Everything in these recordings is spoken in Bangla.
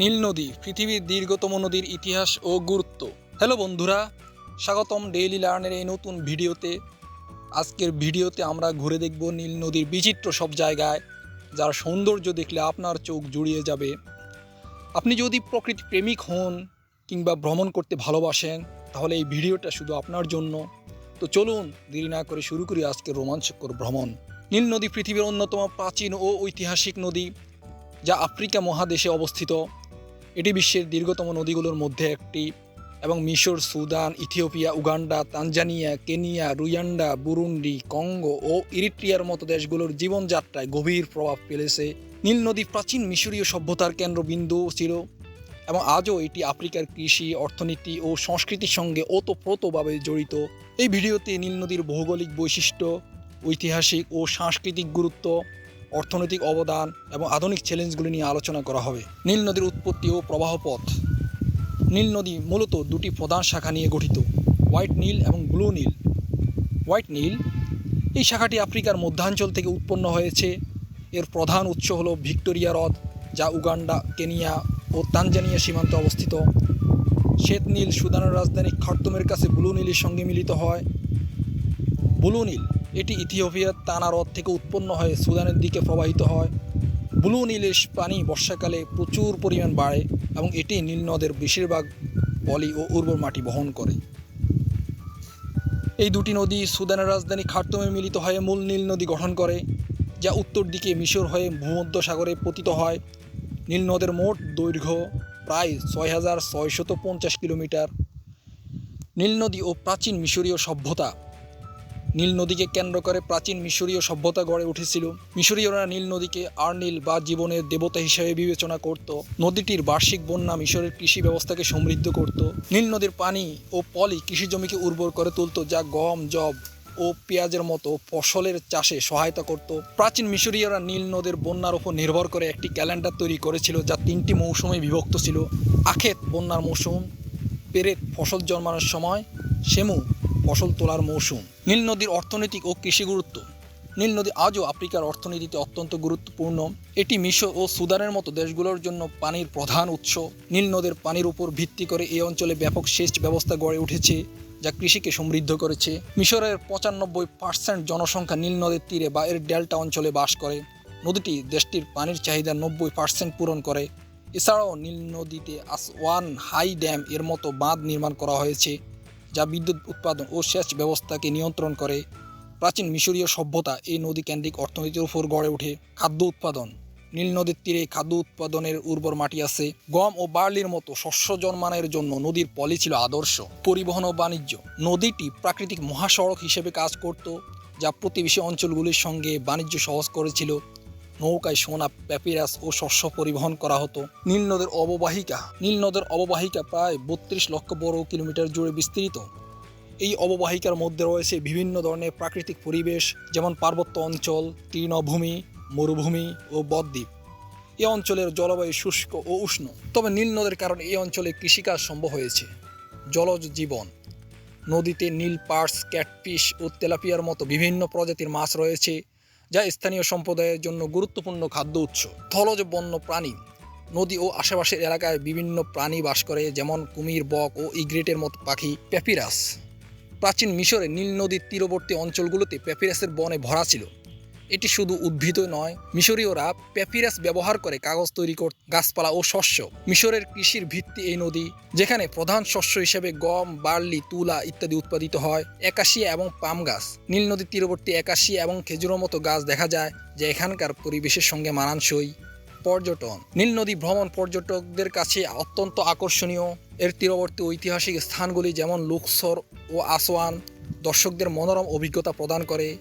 নীল নদী, পৃথিবীর দীর্ঘতম নদীর ইতিহাস ও গুরুত্ব। হ্যালো বন্ধুরা, স্বাগতম ডেইলি লার্নের এই নতুন ভিডিওতে। আজকের ভিডিওতে আমরা ঘুরে দেখব নীল নদীর বিচিত্র সব জায়গায়, যার সৌন্দর্য দেখলে আপনার চোখ জুড়িয়ে যাবে। আপনি যদি প্রকৃতি প্রেমিক হন কিংবা ভ্রমণ করতে ভালোবাসেন, তাহলে এই ভিডিওটা শুধু আপনার জন্য। তো চলুন, দেরি না করে শুরু করি আজকের রোমাঞ্চকর ভ্রমণ। নীল নদী পৃথিবীর অন্যতম প্রাচীন ও ঐতিহাসিক নদী, যা আফ্রিকা মহাদেশে অবস্থিত। এটি বিশ্বের দীর্ঘতম নদীগুলোর মধ্যে একটি এবং মিশর, Sudan, Ethiopia, Uganda, Tanzania, Kenya, Rwanda, Burundi, Congo ও ইরিট্রিয়ার মতো দেশগুলোর জীবনযাত্রায় গভীর প্রভাব ফেলেছে। নীল নদী প্রাচীন মিশরীয় সভ্যতার কেন্দ্রবিন্দু ছিল এবং আজও এটি আফ্রিকার কৃষি, অর্থনীতি ও সংস্কৃতির সঙ্গে ওতপ্রোতভাবে জড়িত। এই ভিডিওতে নীল নদীর ভৌগোলিক বৈশিষ্ট্য, ঐতিহাসিক ও সাংস্কৃতিক গুরুত্ব অর্থনৈতিক অবদান এবং আধুনিক চ্যালেঞ্জগুলি নিয়ে আলোচনা করা হবে। নীল নদীর উৎপত্তি ও প্রবাহ পথ। নীল নদী মূলত দুটি প্রধান শাখা নিয়ে গঠিত, হোয়াইট নীল এবং ব্লু নীল। হোয়াইট নীল, এই শাখাটি আফ্রিকার মধ্যাঞ্চল থেকে উৎপন্ন হয়েছে। এর প্রধান উৎস হলো ভিক্টোরিয়া হ্রদ, যা উগান্ডা, কেনিয়া ও তানজানিয়া সীমান্তে অবস্থিত। শ্বেত নীল সুদানের রাজধানী খার্তুমের কাছে ব্লু নীলের সঙ্গে মিলিত হয়। ব্লু নীল এটি ইথিওপিয়ার তানা হ্রদ থেকে উৎপন্ন হয়ে সুদানের দিকে প্রবাহিত হয়। ব্লু নীলের পানি বর্ষাকালে প্রচুর পরিমাণ বাড়ে এবং এটি নীল নদের বেশিরভাগ পলি ও উর্বর মাটি বহন করে। এই দুটি নদী সুদানের রাজধানী খার্তুমে মিলিত হয়ে মূল নীল নদী গঠন করে, যা উত্তর দিকে মিশর হয়ে ভূমধ্য সাগরে পতিত হয়। নীল নদের মোট দৈর্ঘ্য প্রায় ছয় হাজার ছয়শত পঞ্চাশ কিলোমিটার। নীল নদী ও প্রাচীন মিশরীয় সভ্যতা নীল নদীকে কেন্দ্র করে প্রাচীন মিশরীয় সভ্যতা গড়ে উঠেছিল। মিশরীয়রা নীল নদীকে আর্নিল বা জীবনের দেবতা হিসেবে বিবেচনা করত। নদীটির বার্ষিক বন্যা মিশরের কৃষি ব্যবস্থাকে সমৃদ্ধ করত। নীল নদীর পানি ও পলি কৃষি জমিকে উর্বর করে তুলত, যা গম জব ও পেঁয়াজের মতো ফসলের চাষে সহায়তা করত। প্রাচীন মিশরীয়রা নীল নদের বন্যার উপর নির্ভর করে একটি ক্যালেন্ডার তৈরি করেছিল, যা তিনটি মৌসুমে বিভক্ত ছিল। আখেত বন্যার মৌসুম, পেরেত ফসল জন্মানোর সময়, সেমু ফসল তোলার মৌসুম। নীল নদীর অর্থনৈতিক ও কৃষি গুরুত্ব। নীল নদী আজও আফ্রিকার অর্থনীতিতে অত্যন্ত গুরুত্বপূর্ণ। এটি মিশর ও সুদানের মতো দেশগুলোর জন্য পানির প্রধান উৎস। নীল নদের পানির উপর ভিত্তি করে এই অঞ্চলে ব্যাপক সেচ ব্যবস্থা গড়ে উঠেছে, যা কৃষিকে সমৃদ্ধ করেছে। মিশরের পঁচানব্বই পার্সেন্ট জনসংখ্যা নীল নদের তীরে বা এর ডেল্টা অঞ্চলে বাস করে। নদীটি দেশটির পানির চাহিদা নব্বই পার্সেন্ট পূরণ করে। এছাড়াও নীল নদীতে আসওয়ান হাই ড্যাম এর মতো বাঁধ নির্মাণ করা হয়েছে। যা বিদ্যুৎ উৎপাদন ও সেচ ব্যবস্থাকে নিয়ন্ত্রণ করে। প্রাচীন মিশরীয় সভ্যতা এই নদী কেন্দ্রিক অর্থনীতির উপর গড়ে ওঠে খাদ্য উৎপাদন। নীল নদীর তীরে খাদ্য উৎপাদনের উর্বর মাটি আছে। গম ও বার্লির মতো শস্য জন্মানোর জন্য নদীর পলি ছিল আদর্শ। পরিবহন ও বাণিজ্য। নদীটি প্রাকৃতিক মহাসড়ক হিসেবে কাজ করত, যা প্রতিবেশী অঞ্চলগুলির সঙ্গে বাণিজ্য সহজ করেছিল। নৌকায় সোনা, প্যাপিরাস ও শস্য পরিবহন করা হতো। নীল নদের অববাহিকা, নীল নদের অববাহিকা প্রায় বত্রিশ লক্ষ বর্গ কিলোমিটার জুড়ে বিস্তৃত। এই অববাহিকার মধ্যে রয়েছে বিভিন্ন ধরনের প্রাকৃতিক পরিবেশ, যেমন পার্বত্য অঞ্চল, তৃণভূমি, মরুভূমি ও বদ্বীপ। এই অঞ্চলের জলবায়ু শুষ্ক ও উষ্ণ। তবে নীল নদের কারণে এই অঞ্চলে কৃষিকাজ সম্ভব হয়েছে। জলজ জীবন। নদীতে নীল পার্স, ক্যাটফিশ ও তেলাপিয়ার মতো বিভিন্ন প্রজাতির মাছ রয়েছে। যা স্থানীয় সম্প্রদায়ের জন্য গুরুত্বপূর্ণ খাদ্য উৎস। স্থলজ বন্য প্রাণী। নদী ও আশেপাশের এলাকায় বিভিন্ন প্রাণী বাস করে, যেমন কুমির, বক ও ইগ্রেটের মতো পাখি, প্যাপিরাস। প্রাচীন মিশরে নীল নদীর তীরবর্তী অঞ্চলগুলোতে প্যাপিরাসের বনে ভরা ছিল। এটি শুধু উদ্ভিদ নয়, মিশরীয়রা প্যাপিরাস ব্যবহার করে কাগজ তৈরি কর গাছপালা ও শস্য। মিশরের কৃষির ভিত্তি এই নদী, যেখানে প্রধান শস্য হিসেবে গম, বার্লি, তুলা ইত্যাদি উৎপাদিত হয়, একাশিয়া এবং পাম গাছ। নীল নদীর তীরবর্তী একাশিয়া এবং খেজুরের মতো গাছ দেখা যায়, যা এখানকার পরিবেশের সঙ্গে মানানসই। পর্যটন। নীল নদী ভ্রমণ পর্যটকদের কাছে অত্যন্ত আকর্ষণীয়। এর তীরবর্তী ঐতিহাসিক স্থানগুলি যেমন লুকসর ও আসওয়ান, দর্শকদের মনোরম অভিজ্ঞতা প্রদান করে।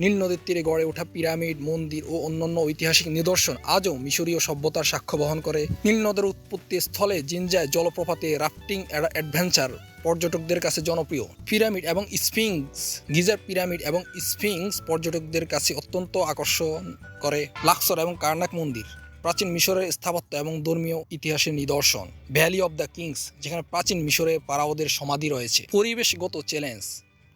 নীল নদীর তীরে গড়ে ওঠা পিরামিড, মন্দির ও অন্যান্য ঐতিহাসিক নিদর্শন আজও মিশরীয় সভ্যতার সাক্ষ্য বহন করে। নীল নদের উৎপত্তি স্থলে জিনজায় জলপ্রপাতে রাফটিং অ্যাডভেঞ্চার পর্যটকদের কাছে জনপ্রিয়। পিরামিড এবং স্ফিংস, গিজার পিরামিড এবং স্ফিংস পর্যটকদের কাছে অত্যন্ত আকর্ষণ করে। লাক্সর এবং কার্নাক মন্দির, প্রাচীন মিশরের স্থাপত্য এবং ধর্মীয় ইতিহাসের নিদর্শন। ভ্যালি অব দ্য কিংস, যেখানে প্রাচীন মিশরে পারাওদের সমাধি রয়েছে। পরিবেশগত চ্যালেঞ্জ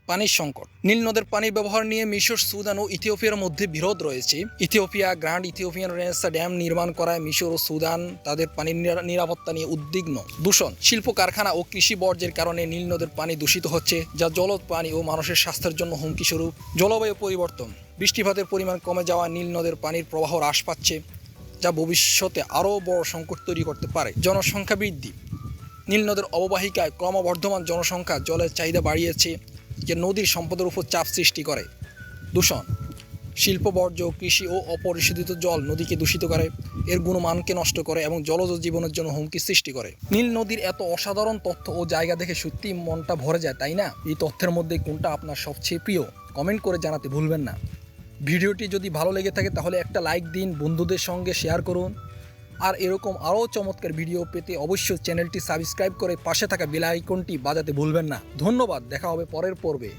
পানির সংকট। নীল নদের পানির ব্যবহার নিয়ে মিশর, সুদান ও ইথিওপিয়ার মধ্যে বিরোধ রয়েছে। Ethiopia grand Ethiopian renaissance dam নির্মাণ করায় মিশর ও সুদান তাদের পানির নিরা- নিরাপত্তা নিয়ে উদ্বিগ্ন। দূষণ, শিল্প কারখানা ও কৃষি বর্জ্যের কারণে নীল নদের পানি দূষিত হচ্ছে, যা জলজ পানি ও মানুষের স্বাস্থ্যের জন্য হুমকি স্বরূপ জলবায়ু পরিবর্তন। বৃষ্টিপাতের পরিমাণ কমে যাওয়া নীল নদের পানির প্রবাহ হ্রাস পাচ্ছে, যা ভবিষ্যতে আরও বড় সংকট তৈরি করতে পারে। জনসংখ্যা বৃদ্ধি, নীল নদের অববাহিকায় ক্রমবর্ধমান জনসংখ্যা জলের চাহিদা বাড়িয়েছে যে নদীর সম্পদের উপর চাপ সৃষ্টি করে। দূষণ, শিল্প বর্জ্য, কৃষি ও অপরিশোধিত জল নদীকে দূষিত করে, এর গুণমানকে নষ্ট করে এবং জলজ জীবনের জন্য হুমকি সৃষ্টি করে। নীল নদীর এত অসাধারণ তথ্য ও জায়গা দেখে সত্যি মনটা ভরে যায়, তাই না? এই তথ্যের মধ্যে কোনটা আপনার সবচেয়ে প্রিয়? কমেন্ট করে জানাতে ভুলবেন না। ভিডিওটি যদি ভালো লেগে থাকে তাহলে একটা লাইক দিন, বন্ধুদের সঙ্গে শেয়ার করুন। আর এরকম আরও চমৎকার ভিডিও পেতে অবশ্যই চ্যানেলটি সাবস্ক্রাইব করে পাশে থাকা বেল আইকনটি বাজাতে ভুলবেন না। ধন্যবাদ, দেখা হবে পরের পর্বে।